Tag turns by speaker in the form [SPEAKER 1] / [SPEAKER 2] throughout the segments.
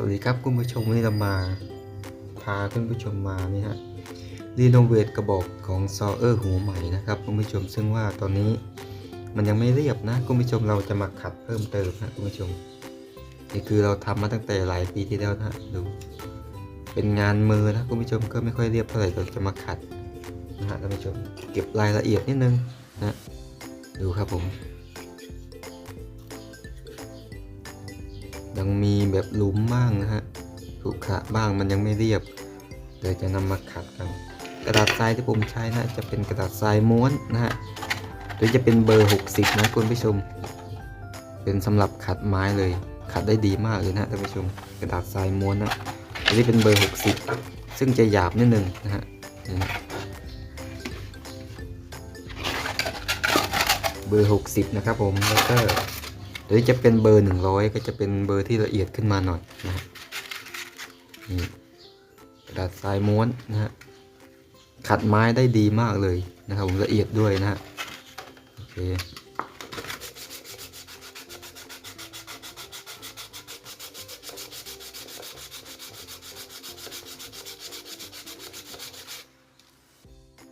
[SPEAKER 1] สวัสดีครับคุณผู้ชมวันนี้เรามา พาคุณผู้ชมมานี่ฮะรีโนเวทกระบอกของซอเออร์หัวใหม่นะครับคุณผู้ชมซึ่งว่าตอนนี้มันยังไม่เรียบนะคุณผู้ชมเราจะมาขัดเพิ่มเติมนะคุณผู้ชมนี่คือเราทำมาตั้งแต่หลายปีที่แล้วนะดู เป็นงานมือนะคุณผู้ชมก็ไม่ค่อยเรียบเท่าไหร่เราจะมาขัดนะฮะท่านผู้ชมเก็บรายละเอียดนิดนึงนะดูครับผม ยังมีแบบหลุมบ้างนะฮะขรุขะบ้างมันยังไม่เรียบเดี๋ยวจะนำมาขัดกัน กระดาษทรายที่ผมใช้นะจะเป็นกระดาษทรายม้วนนะฮะหรือจะเป็นเบอร์ 60 นะคุณผู้ชม เป็นสำหรับขัดไม้เลย ขัดได้ดีมากเลยนะท่านผู้ชม กระดาษทรายม้วนนะอันนี้เป็นเบอร์ 60 ซึ่งจะหยาบนิดนึงนะฮะนี่นะเบอร์ 60 นะครับผมแล้วก็ หรือจะเป็นเบอร์100ก็จะเป็นเบอร์ที่ละเอียดขึ้นมาหน่อยนะฮะนี่กระดาษทรายม้วนนะฮะขัดไม้ได้ดีมากเลยนะครับผมละเอียดด้วยนะฮะโอเค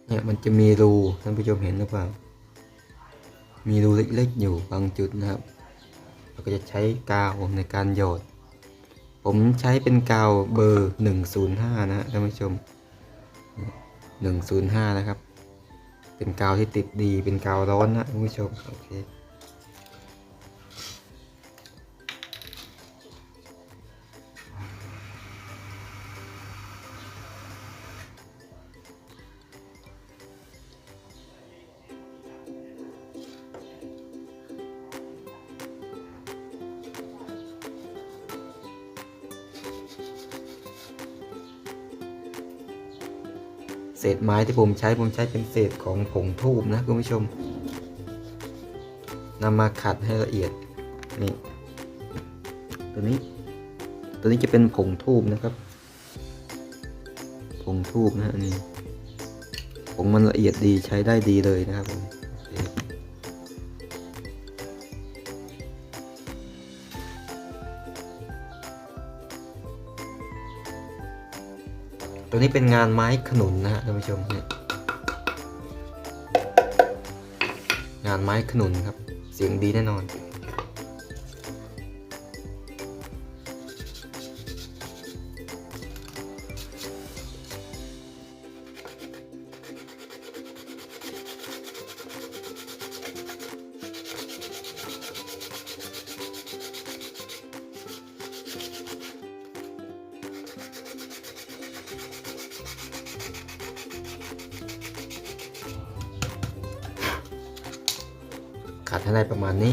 [SPEAKER 1] เนี่ยมันจะมีรูท่านผู้ชมเห็นหรือเปล่า มีรูเล็กๆอยู่บางจุดนะครับ เราก็จะใช้กาวในการหยอด ผมใช้เป็นกาวเบอร์ 105 นะฮะท่านผู้ชม 105 นะครับ เป็นกาวที่ติดดีเป็นกาวร้อนนะท่านผู้ชมโอเค เศษไม้ที่ผมใช้ผมใช้เป็นเศษของผงทูบนะคุณผู้ชมนำมาขัดให้ละเอียดนี่ตัวนี้ ตัวนี้จะเป็นผงทูบนะครับ ผงทูบนะนี่ผงมันละเอียดดีใช้ได้ดีเลยนะครับผม ตัวนี้เป็นงานไม้ขนุนนะฮะท่านผู้ชมเนี่ยงานไม้ขนุนครับ เสียงดีแน่นอน ขัดให้ได้ประมาณนี้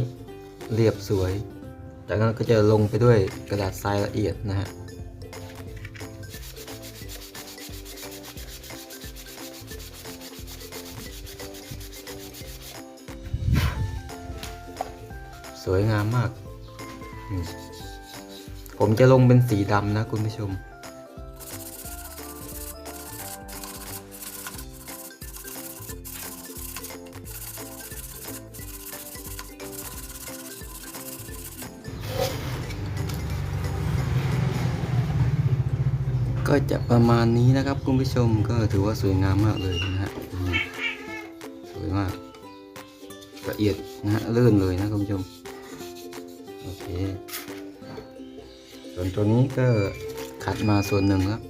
[SPEAKER 1] เรียบสวย จากนั้นก็จะลงไปด้วยกระดาษทรายละเอียดนะฮะสวยงามมาก ผมจะลงเป็นสีดำนะคุณผู้ชม ก็จะประมาณนี้นะครับคุณผู้ชมก็ถือว่าสวยงามมากเลยนะฮะสวยมากละเอียดนะฮะลื่นเลยนะคุณผู้ชมโอเคส่วนตัวนี้ก็ขัดมาส่วนหนึ่งแล้ว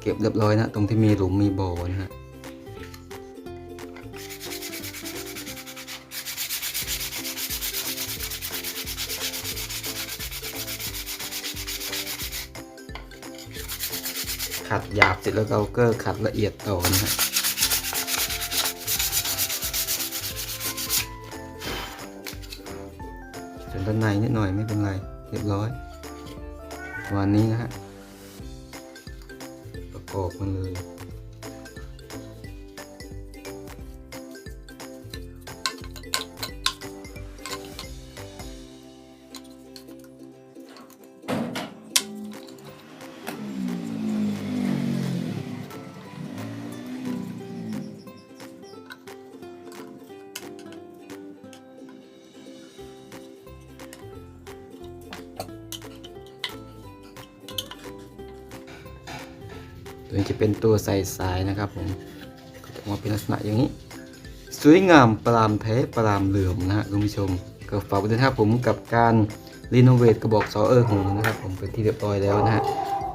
[SPEAKER 1] เก็บเรียบร้อยนะ ตรงที่มีหลุมมีบ่อนะฮะ ขัดหยาบเสร็จแล้วเราก็ขัดละเอียดต่อนะฮะส่วนด้านในนิดหน่อยไม่เป็นไรเรียบร้อยวันนี้นะฮะประกอบมันเลย ตัวนี้จะเป็นตัวใส่สายนะครับผมก็จะออกมาเป็นลักษณะอย่างนี้ สวยงามปรามแท้ปรามเหลื่อมนะฮะคุณผู้ชม ก็ฝากไว้ด้วยนะครับผมกับการรีโนเวทกระบอกซอเออร์หูนะครับผมเป็นที่เรียบร้อยแล้วนะฮะ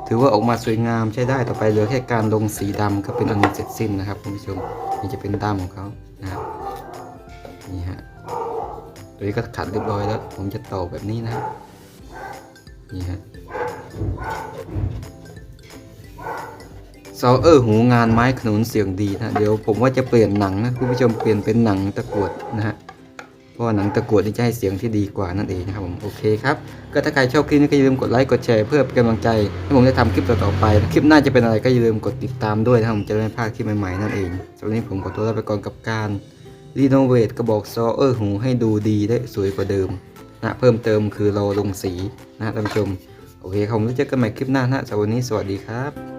[SPEAKER 1] ถือว่าออกมาสวยงามใช้ได้ต่อไปเหลือแค่การลงสีดำก็เป็นอันเสร็จสิ้นนะครับคุณผู้ชมนี่จะเป็นด้ามของเขานะครับนี่ฮะตัวนี้ก็ขัดเรียบร้อยแล้ว ผมจะต่อแบบนี้นะนี่ฮะ ซอเออหูงานไม้ขนุนเสียงดีนะเดี๋ยวผมว่าจะเปลี่ยนหนังนะคุณผู้ชมเปลี่ยนเป็นหนังตะกรวดนะฮะเพราะหนังตะกรวดนี่จะให้เสียงที่ดีกว่านั่นเองนะครับผมโอเคครับก็ถ้าใครชอบคลิปนี้ก็อย่าลืมกดไลค์กดแชร์เพื่อเป็นกำลังใจให้ผมได้ทำคลิปต่อๆไป คลิปหน้าจะเป็นอะไรก็อย่าลืมกดติดตามด้วยนะผมจะได้ไม่พลาดคลิปใหม่ๆนั่นเองสำหรับวันนี้ผมขอตัวลาไปก่อนกับการรีโนเวทกระบอกซอเออหูให้ดูดีได้สวยกว่าเดิมนะเพิ่มเติมคือเราลงสีนะท่านผู้ชมโอเคครับผมแล้วเจอกันใหม่คลิปหน้านะสำหรับวันนี้สวัสดีครับ